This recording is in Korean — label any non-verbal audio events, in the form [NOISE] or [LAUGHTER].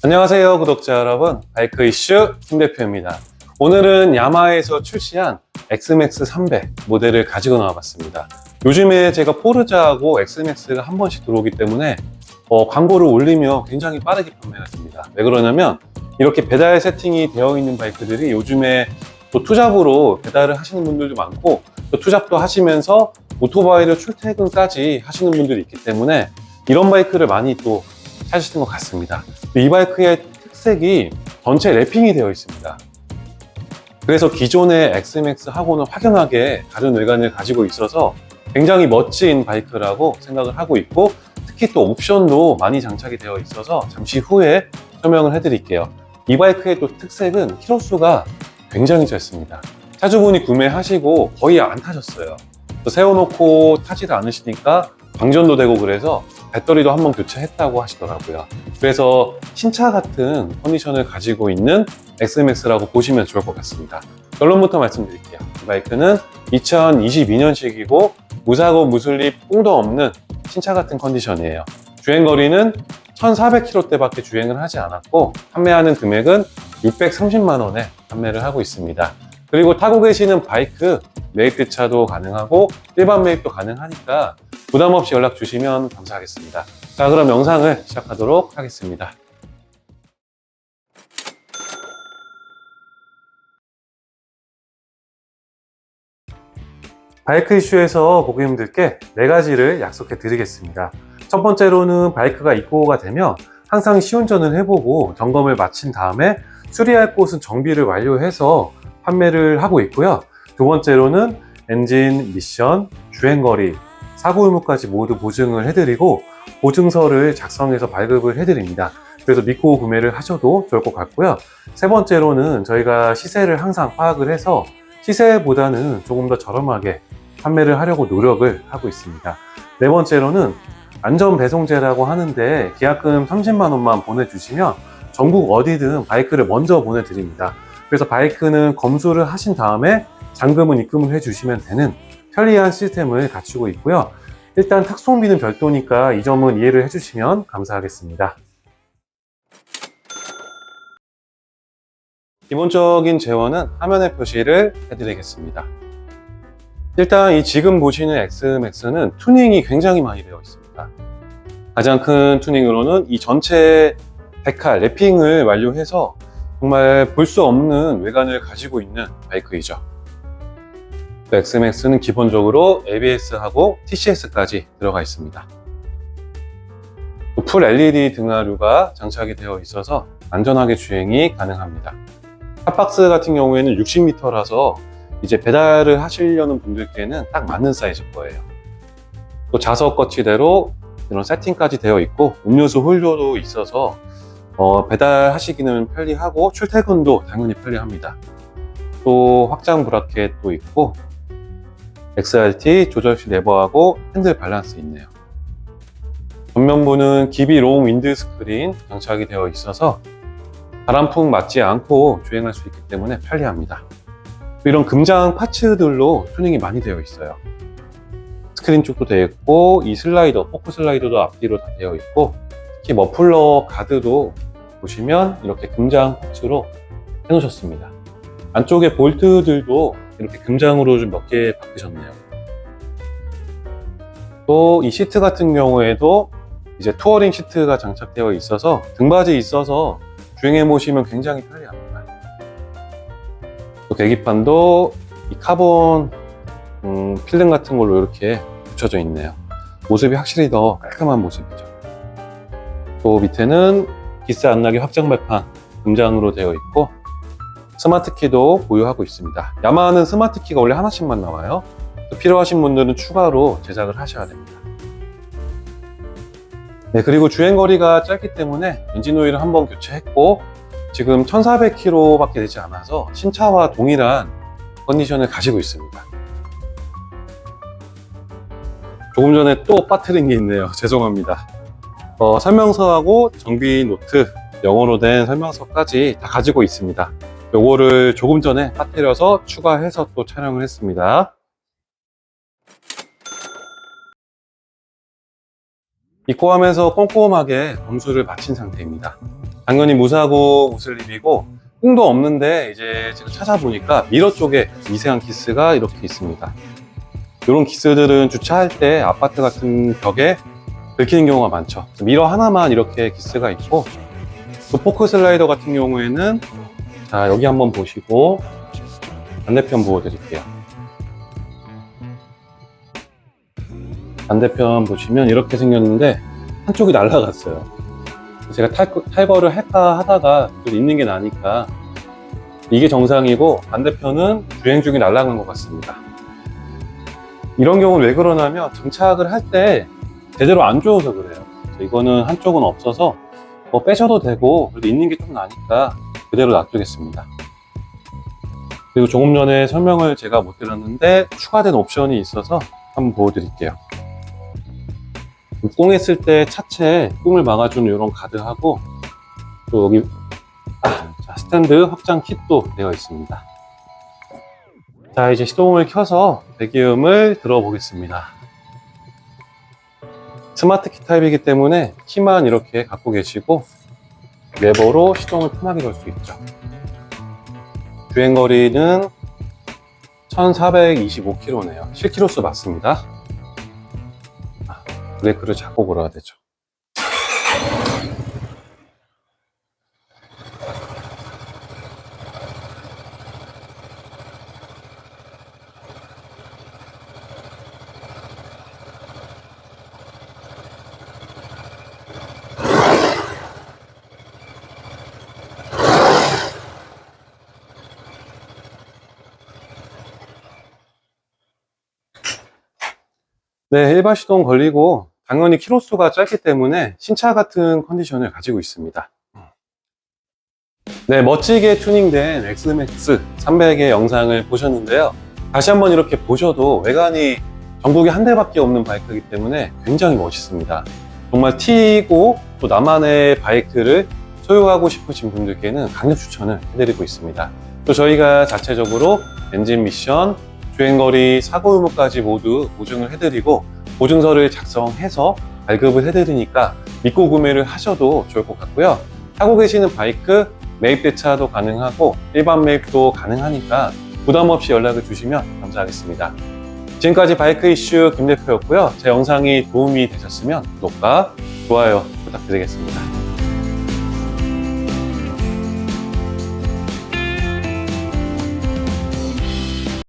안녕하세요 구독자 여러분. 바이크 이슈 김 대표입니다. 오늘은 야마에서 출시한 XMAX 300 모델을 가지고 나와봤습니다. 요즘에 제가 포르자하고 XMAX가 한 번씩 들어오기 때문에 어, 광고를 올리며 굉장히 빠르게 판매가 됩니다. 왜 그러냐면 이렇게 배달 세팅이 되어 있는 바이크들이 요즘에 또 투잡으로 배달을 하시는 분들도 많고 또 투잡도 하시면서 오토바이를 출퇴근까지 하시는 분들이 있기 때문에 이런 바이크를 많이 또 찾으시는 것 같습니다. 이 바이크의 특색이 전체 랩핑이 되어 있습니다. 그래서 기존의 XMAX하고는 확연하게 다른 외관을 가지고 있어서 굉장히 멋진 바이크라고 생각을 하고 있고 특히 또 옵션도 많이 장착이 되어 있어서 잠시 후에 설명을 해드릴게요. 이 바이크의 또 특색은 키로수가 굉장히 짧습니다. 차주분이 구매하시고 거의 안 타셨어요. 또 세워놓고 타지도 않으시니까 방전도 되고 그래서 배터리도 한번 교체했다고 하시더라고요. 그래서 신차 같은 컨디션을 가지고 있는 XMX라고 보시면 좋을 것 같습니다. 결론부터 말씀드릴게요. 이 바이크는 2022년식이고 무사고 무슬립 뽕도 없는 신차 같은 컨디션이에요. 주행 거리는 1,400km대밖에 주행을 하지 않았고 판매하는 금액은 630만 원에 판매를 하고 있습니다. 그리고 타고 계시는 바이크 메이트 차도 가능하고 일반 매입도 가능하니까 부담 없이 연락 주시면 감사하겠습니다. 자, 그럼 영상을 시작하도록 하겠습니다. 바이크 이슈에서 고객님들께 네 가지를 약속해 드리겠습니다. 첫 번째로는 바이크가 입고가 되면 항상 시운전을 해보고 점검을 마친 다음에 수리할 곳은 정비를 완료해서 판매를 하고 있고요. 두 번째로는 엔진, 미션, 주행거리, 사고 유무까지 모두 보증을 해드리고 보증서를 작성해서 발급을 해드립니다. 그래서 믿고 구매를 하셔도 좋을 것 같고요. 세 번째로는 저희가 시세를 항상 파악을 해서 시세보다는 조금 더 저렴하게 판매를 하려고 노력을 하고 있습니다. 네 번째로는 안전 배송제라고 하는데 계약금 30만 원만 보내주시면 전국 어디든 바이크를 먼저 보내드립니다. 그래서 바이크는 검수를 하신 다음에 잔금은 입금을 해주시면 되는 편리한 시스템을 갖추고 있고요. 일단 탁송비는 별도니까 이 점은 이해를 해주시면 감사하겠습니다. 기본적인 재원은 화면에 표시를 해드리겠습니다. 일단 이 지금 보시는 XMAX는 투닝이 굉장히 많이 되어 있습니다. 가장 큰 투닝으로는 이 전체 데칼 랩핑을 완료해서 정말 볼 수 없는 외관을 가지고 있는 바이크이죠. XMAX는 기본적으로 ABS하고 TCS까지 들어가 있습니다. 풀 LED 등하류가 장착이 되어 있어서 안전하게 주행이 가능합니다. 탑박스 같은 경우에는 60m라서 이제 배달을 하시려는 분들께는 딱 맞는 사이즈일 거예요. 또 자석 거치대로 이런 세팅까지 되어 있고 음료수 홀료도 있어서 어, 배달하시기는 편리하고 출퇴근도 당연히 편리합니다. 또 확장 브라켓도 있고 XRT 조절식 레버하고 핸들 밸런스 있네요. 전면부는 기비 롱 윈드 스크린 장착이 되어 있어서 바람풍 맞지 않고 주행할 수 있기 때문에 편리합니다. 이런 금장 파츠들로 튜닝이 많이 되어 있어요. 스크린 쪽도 되어 있고 이 슬라이더, 포크 슬라이더도 앞뒤로 다 되어 있고 특히 머플러 가드도 보시면 이렇게 금장 파츠로 해놓으셨습니다. 안쪽에 볼트들도 이렇게 금장으로 좀 몇 개 바꾸셨네요. 또 이 시트 같은 경우에도 이제 투어링 시트가 장착되어 있어서 등받이 있어서 주행해 보시면 굉장히 편리합니다. 또 계기판도 이 카본 음, 필름 같은 걸로 이렇게 붙여져 있네요. 모습이 확실히 더 깔끔한 모습이죠. 또 밑에는 기스 안 나게 확장 발판 금장으로 되어 있고 스마트 키도 보유하고 있습니다. 야마하는 스마트 키가 원래 하나씩만 나와요. 필요하신 분들은 추가로 제작을 하셔야 됩니다. 네, 그리고 주행거리가 짧기 때문에 엔진오일을 한번 교체했고 지금 1400km밖에 되지 않아서 신차와 동일한 컨디션을 가지고 있습니다. 조금 전에 또 빠뜨린 게 있네요. [LAUGHS] 죄송합니다. 어, 설명서하고 정비 노트, 영어로 된 설명서까지 다 가지고 있습니다. 요거를 조금 전에 빠뜨려서 추가해서 또 촬영을 했습니다. 입고 하면서 꼼꼼하게 검수를 마친 상태입니다. 당연히 무사고 무슬립이고 꿍도 없는데 이제 제가 찾아보니까 미러 쪽에 미세한 기스가 이렇게 있습니다. 이런 기스들은 주차할 때 아파트 같은 벽에 긁히는 경우가 많죠. 미러 하나만 이렇게 기스가 있고 또 포크 슬라이더 같은 경우에는 자 여기 한번 보시고 반대편 보여드릴게요. 반대편 보시면 이렇게 생겼는데 한쪽이 날라갔어요. 제가 탈, 탈거를 할까 하다가 또 있는 게 나니까 이게 정상이고 반대편은 주행 중에 날아간 것 같습니다. 이런 경우는 왜 그러냐면 정착을 할 때 제대로 안 주워서 그래요. 이거는 한쪽은 없어서 뭐 빼셔도 되고 그래도 있는 게 좀 나니까 그대로 놔두겠습니다. 그리고 조금 전에 설명을 제가 못 드렸는데 추가된 옵션이 있어서 한번 보여드릴게요. 꽁했을 때 차체에 꽁을 막아주는 이런 가드하고 또 여기 아, 자, 스탠드 확장 킷도 되어 있습니다. 자 이제 시동을 켜서 배기음을 들어보겠습니다. 스마트 키 타입이기 때문에 키만 이렇게 갖고 계시고 레버로 시동을 편하게 걸 수 있죠. 주행거리는 1425km네요. 실키로수 맞습니다. 아, 브레이크를 잡고 걸어야 되죠. 네, 일반 시동 걸리고 당연히 키로수가 짧기 때문에 신차 같은 컨디션을 가지고 있습니다. 네, 멋지게 튜닝된 엑스맥스 300의 영상을 보셨는데요. 다시 한번 이렇게 보셔도 외관이 전국에 한 대밖에 없는 바이크이기 때문에 굉장히 멋있습니다. 정말 T이고 또 나만의 바이크를 소유하고 싶으신 분들께는 강력 추천을 해드리고 있습니다. 또 저희가 자체적으로 엔진 미션, 주행거리, 사고 유무까지 모두 보증을 해드리고 보증서를 작성해서 발급을 해드리니까 믿고 구매를 하셔도 좋을 것 같고요. 타고 계시는 바이크 매입 대차도 가능하고 일반 매입도 가능하니까 부담 없이 연락을 주시면 감사하겠습니다. 지금까지 바이크 이슈 김 대표였고요. 제 영상이 도움이 되셨으면 구독과 좋아요 부탁드리겠습니다.